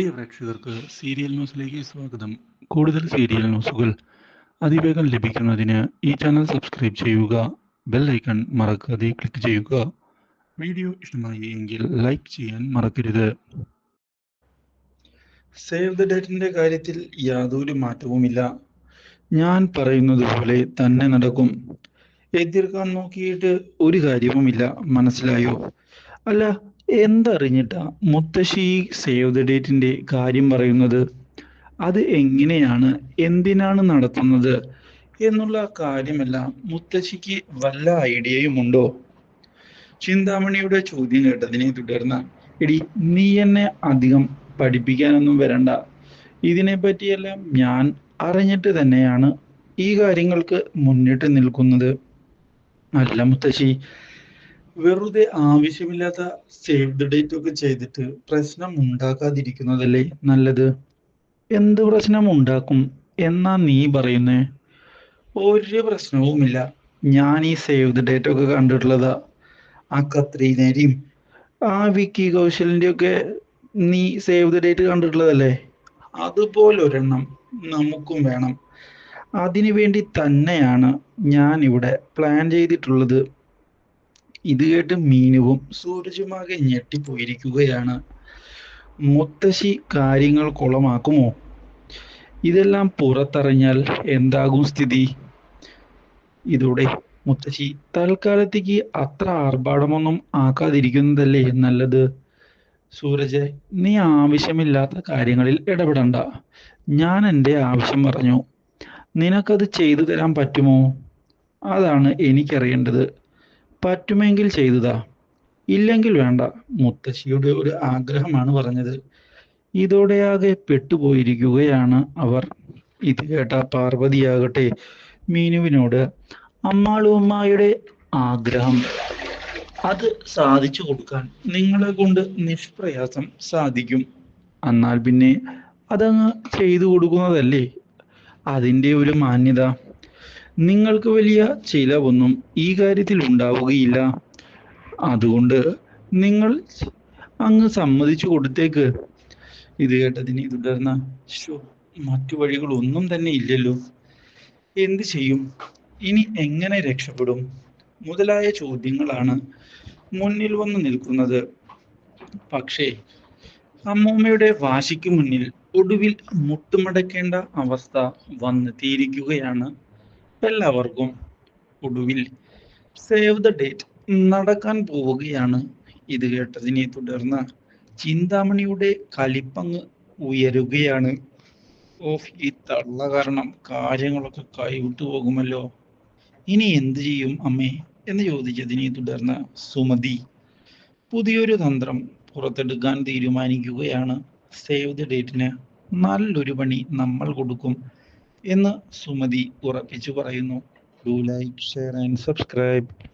പ്രിയ പ്രേക്ഷകർക്ക് സീരിയൽ ന്യൂസിലേക്ക് സ്വാഗതം. കൂടുതൽ സീരിയൽ ന്യൂസുകൾ അതിവേഗം ലഭിക്കുന്നതിന് ഈ ചാനൽ സബ്സ്ക്രൈബ് ചെയ്യുക ബെൽ ഐക്കൺ മറക്കാതെ ക്ലിക്ക് ചെയ്യുക. വീഡിയോ ഇഷ്ടമായി എങ്കിൽ ലൈക്ക് ചെയ്യാൻ മറക്കരുത്. സേവ് ദ ഡേറ്റിന്റെ കാര്യത്തിൽ യാതൊരു മാറ്റവുമില്ല. ഞാൻ പറയുന്നത് പോലെ തന്നെ നടക്കും. എതിർക്കാൻ നോക്കിയിട്ട് ഒരു കാര്യവുമില്ല. മനസ്സിലായോ? അല്ല എന്തറിഞ്ഞിട്ടാ മുത്തശ്ശി സേവ് ദ ഡേറ്റിന്റെ കാര്യം പറയുന്നത്? അത് എങ്ങനെയാണ്? എന്തിനാണ് നടത്തുന്നത്? എന്നുള്ള കാര്യമെല്ലാം മുത്തശ്ശിക്ക് വല്ല ഐഡിയയും ഉണ്ടോ? ചിന്താമണിയുടെ ചോദ്യം കേട്ടതിനെ തുടർന്ന് എടി നീ എന്നെ അധികം പഠിപ്പിക്കാനൊന്നും വരണ്ട. ഇതിനെ പറ്റിയെല്ലാം ഞാൻ അറിഞ്ഞിട്ട് തന്നെയാണ് ഈ കാര്യങ്ങൾക്ക് മുന്നിട്ട് നിൽക്കുന്നത്. അല്ല മുത്തശ്ശി വെറുതെ ആവശ്യമില്ലാത്ത സേവ് ദ ഡേറ്റ് ഒക്കെ ചെയ്തിട്ട് പ്രശ്നം ഉണ്ടാക്കാതിരിക്കുന്നതല്ലേ നല്ലത്? എന്ത് പ്രശ്നം ഉണ്ടാക്കും? എന്നാ നീ പറയുന്നേ? ഒരു പ്രശ്നവുമില്ല. ഞാൻ ഈ സേവ് ദ ഡേറ്റ് ഒക്കെ കണ്ടിട്ടുള്ളതാ. ആ കത്രീനേരെയും ആ വിക്കി കൗശലിന്റെ ഒക്കെ നീ സേവ് ദ ഡേറ്റ് കണ്ടിട്ടുള്ളതല്ലേ? അതുപോലെ ഒരെണ്ണം നമുക്കും വേണം. അതിനു വേണ്ടി തന്നെയാണ് ഞാൻ ഇവിടെ പ്ലാൻ ചെയ്തിട്ടുള്ളത്. ഇത് കേട്ട് മീനുവും സൂരജുമാകെ ഞെട്ടിപ്പോയിരിക്കുകയാണ്. മുത്തശ്ശി കാര്യങ്ങൾ കുളമാക്കുമോ? ഇതെല്ലാം പുറത്തറിഞ്ഞാൽ എന്താകും സ്ഥിതി? ഇതോടെ മുത്തശ്ശി തൽക്കാലത്തേക്ക് അത്ര ആർഭാടമൊന്നും ആക്കാതിരിക്കുന്നതല്ലേ നല്ലത്? സൂരജ് നീ ആവശ്യമില്ലാത്ത കാര്യങ്ങളിൽ ഇടപെടണ്ട. ഞാൻ എന്റെ ആവശ്യം പറഞ്ഞു. നിനക്കത് ചെയ്തു തരാൻ പറ്റുമോ? അതാണ് എനിക്കറിയേണ്ടത്. പറ്റുമെങ്കിൽ ചെയ്തതാ. ഇല്ലെങ്കിൽ വേണ്ട. മുത്തശ്ശിയുടെ ഒരു ആഗ്രഹമാണ് പറഞ്ഞത്. ഇതോടെയാകെ പെട്ടുപോയിരിക്കുകയാണ് അവർ. ഇത് കേട്ട പാർവതിയാകട്ടെ മീനുവിനോട് അമ്മാളുമ്മയുടെ ആഗ്രഹം. അത് സാധിച്ചു കൊടുക്കാൻ നിങ്ങളെ കൊണ്ട് നിഷ്പ്രയാസം സാധിക്കും. എന്നാൽ പിന്നെ അതങ്ങ് ചെയ്തു കൊടുക്കുന്നതല്ലേ? അതിന്റെ ഒരു മാന്യത. നിങ്ങൾക്ക് വലിയ ചിലവൊന്നും ഈ കാര്യത്തിൽ ഉണ്ടാവുകയില്ല. അതുകൊണ്ട് നിങ്ങൾ അങ്ങ് സമ്മതിച്ചു കൊടുത്തേക്ക്. ഇത് കേട്ടതിനെ തുടർന്ന് ശോ മറ്റു വഴികളൊന്നും തന്നെ ഇല്ലല്ലോ. എന്ത് ചെയ്യും? ഇനി എങ്ങനെ രക്ഷപ്പെടും? മുതലായ ചോദ്യങ്ങളാണ് മുന്നിൽ വന്ന് നിൽക്കുന്നത്. പക്ഷേ അമ്മൂമ്മയുടെ വാശിക്ക് മുന്നിൽ ഒടുവിൽ മുട്ടുമടക്കേണ്ട അവസ്ഥ വന്നെത്തിയിരിക്കുകയാണ് എല്ലാവർക്കും ഒടുവിൽ സേവ് ദ ഡേറ്റ് നടക്കാൻ പോവുകയാണ്. ഇത് കേട്ടതിനെ തുടർന്ന് ചിന്താമണിയുടെ കലിപ്പങ്ങ് ഉയരുകയാണ്. ഓഫ് ഈ തള്ള കാരണം കാര്യങ്ങളൊക്കെ കൈവിട്ടു പോകുമല്ലോ. ഇനി എന്ത് ചെയ്യും അമ്മേ? എന്ന് ചോദിച്ചതിനെ തുടർന്ന് സുമതി പുതിയൊരു തന്ത്രം പുറത്തെടുക്കാൻ തീരുമാനിക്കുകയാണ്. സേവ് ദ ഡേറ്റിന് നല്ലൊരു പണി നമ്മൾ കൊടുക്കും. എന്ന് സുമതി ഉറപ്പിച്ചു പറയുന്നു. Do like share and subscribe